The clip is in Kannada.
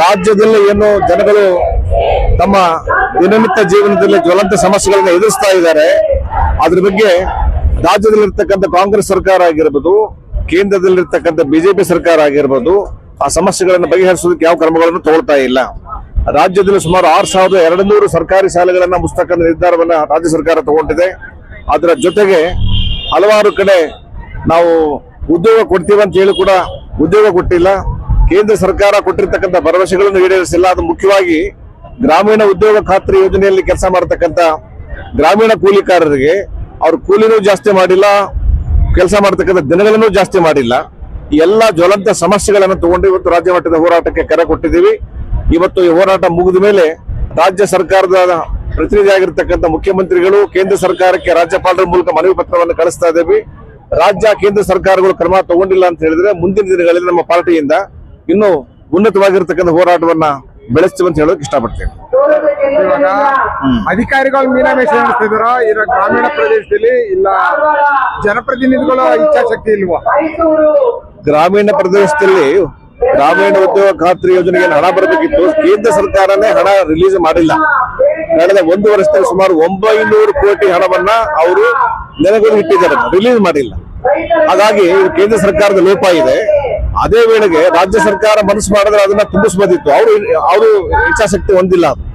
ರಾಜ್ಯದಲ್ಲಿ ಏನು ಜನಗಳು ತಮ್ಮ ದಿನನಿತ್ಯ ಜೀವನದಲ್ಲಿ ಜ್ವಲಂತ ಸಮಸ್ಯೆಗಳನ್ನ ಎದುರಿಸ್ತಾ ಇದ್ದಾರೆ, ಅದ್ರ ಬಗ್ಗೆ ರಾಜ್ಯದಲ್ಲಿರ್ತಕ್ಕಂಥ ಕಾಂಗ್ರೆಸ್ ಸರ್ಕಾರ ಆಗಿರ್ಬೋದು, ಕೇಂದ್ರದಲ್ಲಿರ್ತಕ್ಕಂಥ ಬಿಜೆಪಿ ಸರ್ಕಾರ ಆಗಿರ್ಬೋದು, ಆ ಸಮಸ್ಯೆಗಳನ್ನು ಬಗೆಹರಿಸೋದಕ್ಕೆ ಯಾವ ಕ್ರಮಗಳನ್ನು ತಗೊಳ್ತಾ ಇಲ್ಲ. ರಾಜ್ಯದಲ್ಲಿ ಸುಮಾರು ಆರು ಸಾವಿರದ ಎರಡು ನೂರು ಸರ್ಕಾರಿ ಶಾಲೆಗಳನ್ನು ಮುಸ್ತಕ್ಕಂಥ ನಿರ್ಧಾರವನ್ನು ರಾಜ್ಯ ಸರ್ಕಾರ ತಗೊಂಡಿದೆ. ಅದರ ಜೊತೆಗೆ ಹಲವಾರು ಕಡೆ ನಾವು ಉದ್ಯೋಗ ಕೊಡ್ತೀವಿ ಅಂತ ಹೇಳಿ ಕೂಡ ಉದ್ಯೋಗ ಕೊಟ್ಟಿಲ್ಲ. ಕೇಂದ್ರ ಸರ್ಕಾರ ಕೊಟ್ಟಿರ್ತಕ್ಕಂಥ ಭರವಸೆಗಳನ್ನು ಈಡೇರಿಸಿಲ್ಲ. ಅದು ಮುಖ್ಯವಾಗಿ ಗ್ರಾಮೀಣ ಉದ್ಯೋಗ ಖಾತ್ರಿ ಯೋಜನೆಯಲ್ಲಿ ಕೆಲಸ ಮಾಡತಕ್ಕಂಥ ಗ್ರಾಮೀಣ ಕೂಲಿಕಾರರಿಗೆ ಅವ್ರ ಕೂಲಿನೂ ಜಾಸ್ತಿ ಮಾಡಿಲ್ಲ, ಕೆಲಸ ಮಾಡತಕ್ಕಂಥ ದಿನಗಳನ್ನು ಜಾಸ್ತಿ ಮಾಡಿಲ್ಲ. ಎಲ್ಲ ಜ್ವಲಂತ ಸಮಸ್ಯೆಗಳನ್ನು ತಗೊಂಡು ಇವತ್ತು ರಾಜ್ಯ ಮಟ್ಟದ ಹೋರಾಟಕ್ಕೆ ಕರೆ ಕೊಟ್ಟಿದ್ದೀವಿ. ಇವತ್ತು ಈ ಹೋರಾಟ ಮುಗಿದ ಮೇಲೆ ರಾಜ್ಯ ಸರ್ಕಾರದ ಪ್ರತಿನಿಧಿಯಾಗಿರ್ತಕ್ಕಂಥ ಮುಖ್ಯಮಂತ್ರಿಗಳು, ಕೇಂದ್ರ ಸರ್ಕಾರಕ್ಕೆ ರಾಜ್ಯಪಾಲರ ಮೂಲಕ ಮನವಿ ಪತ್ರವನ್ನು ಕಳಿಸ್ತಾ ಇದ್ದೀವಿ. ರಾಜ್ಯ, ಕೇಂದ್ರ ಸರ್ಕಾರಗಳು ಕ್ರಮ ತಗೊಂಡಿಲ್ಲ ಅಂತ ಹೇಳಿದ್ರೆ ಮುಂದಿನ ದಿನಗಳಲ್ಲಿ ನಮ್ಮ ಪಾರ್ಟಿಯಿಂದ ಇನ್ನೂ ಉನ್ನತವಾಗಿರ್ತಕ್ಕಂಥ ಹೋರಾಟವನ್ನ ಬೆಳೆಸ್ತೀವಿ ಅಂತ ಹೇಳೋಕೆ ಇಷ್ಟಪಡ್ತೇವೆ ಇವಾಗ ಅಧಿಕಾರಿಗಳು ಮೀನಾಮೇಶ ನಡೆಸ್ತಿದಾರ? ಇರ ಗ್ರಾಮೀಣ ಪ್ರದೇಶದಲ್ಲಿ ಇಲ್ಲ ಜನಪ್ರತಿನಿಧಿಗಳ ಇಚ್ಛಾಶಕ್ತಿ ಇಲ್ವಾ? ಗ್ರಾಮೀಣ ಪ್ರದೇಶದಲ್ಲಿ ಗ್ರಾಮೀಣ ಉದ್ಯೋಗ ಖಾತ್ರಿ ಯೋಜನೆಗೆ ಹಣ ಬರಬೇಕಿತ್ತು. ಕೇಂದ್ರ ಸರ್ಕಾರನೇ ಹಣ ರಿಲೀಸ್ ಮಾಡಿಲ್ಲ. ಕಳೆದ ಒಂದು ವರ್ಷದಲ್ಲಿ ಸುಮಾರು ಒಂಬೈನೂರು ಕೋಟಿ ಹಣವನ್ನ ಅವರು ನೆನಗುದಿ ಇಟ್ಟಿದ್ದಾರೆ. ರಿಲೀಸ್ ಮಾಡಿಲ್ಲ. ಹಾಗಾಗಿ ಕೇಂದ್ರ ಸರ್ಕಾರದ ಲೋಪ ಇದೆ. ಅದೇ ವೇಳೆಗೆ ರಾಜ್ಯ ಸರ್ಕಾರ ಮನಸ್ಸು ಮಾಡಿದ್ರೆ ಅದನ್ನ ತುಂಬಿಸ್ಬೋದಿತ್ತು. ಅವರು ಅವರು ಇಚ್ಛಾಶಕ್ತಿ ಹೊಂದಿಲ್ಲ ಅದು.